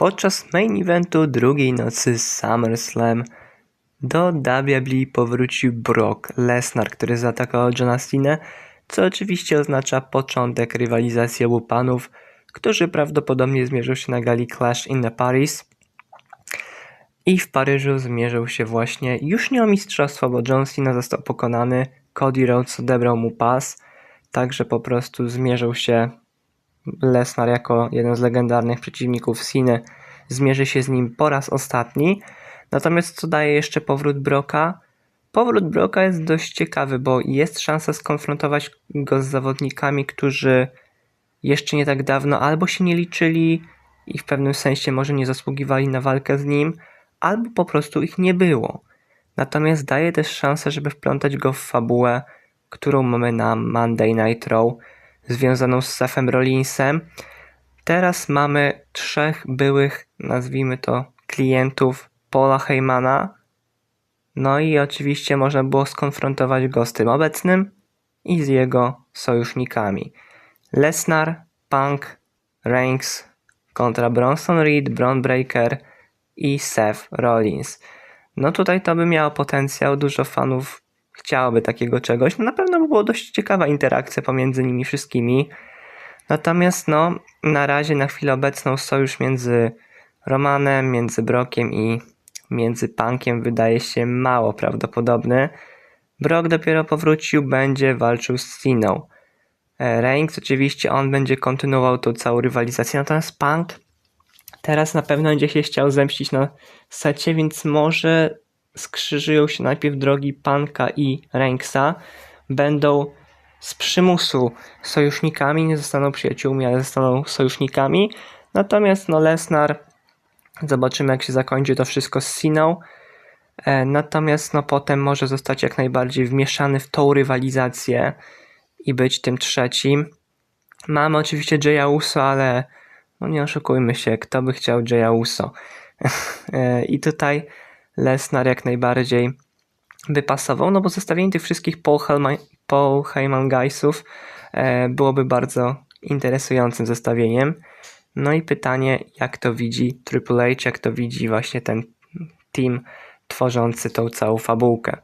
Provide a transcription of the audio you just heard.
Podczas main eventu drugiej nocy SummerSlam do WWE powrócił Brock Lesnar, który zaatakował Johna Cena, co oczywiście oznacza początek rywalizacji obu panów, którzy prawdopodobnie zmierzą się na gali Clash in the Paris. I w Paryżu zmierzył się właśnie już nie o mistrzostwo, bo John Cena został pokonany, Cody Rhodes odebrał mu pas, także po prostu zmierzył się Lesnar jako jeden z legendarnych przeciwników Ceny, zmierzy się z nim po raz ostatni. Natomiast co daje jeszcze powrót Broka? Powrót Broka jest dość ciekawy, bo jest szansa skonfrontować go z zawodnikami, którzy jeszcze nie tak dawno albo się nie liczyli i w pewnym sensie może nie zasługiwali na walkę z nim, albo po prostu ich nie było. Natomiast daje też szansę, żeby wplątać go w fabułę, którą mamy na Monday Night Raw, związaną z Sefem Rollinsem. Teraz mamy trzech byłych, nazwijmy to, klientów Paula Heymana. No i oczywiście można było skonfrontować go z tym obecnym i z jego sojusznikami. Lesnar, Punk, Reigns kontra Bronson Reed, Braun Breaker i Seth Rollins. No tutaj to by miało potencjał, dużo fanów chciałoby takiego czegoś. No na pewno by było dość ciekawa interakcja pomiędzy nimi wszystkimi. Natomiast no, na razie, na chwilę obecną sojusz między Romanem, między Brokiem i między Punkiem wydaje się mało prawdopodobny. Brock dopiero powrócił, będzie walczył z Ceną. E, Reigns oczywiście on będzie kontynuował tą całą rywalizację, natomiast Punk teraz na pewno będzie się chciał zemścić na secie, więc może skrzyżują się najpierw drogi Panka i Reigsa, będą z przymusu sojusznikami, nie zostaną przyjaciółmi, ale zostaną sojusznikami. Natomiast no Lesnar, zobaczymy jak się zakończy to wszystko z Siną. E, natomiast no potem może zostać jak najbardziej wmieszany w tą rywalizację i być tym trzecim. Mamy oczywiście Jaya Uso, ale no nie oszukujmy się, kto by chciał Jaya Uso. E, I tutaj Lesnar jak najbardziej by pasował, no bo zestawienie tych wszystkich Paul Heyman Guysów e, byłoby bardzo interesującym zestawieniem. No i pytanie, jak to widzi Triple H, jak to widzi właśnie ten team tworzący tą całą fabułkę.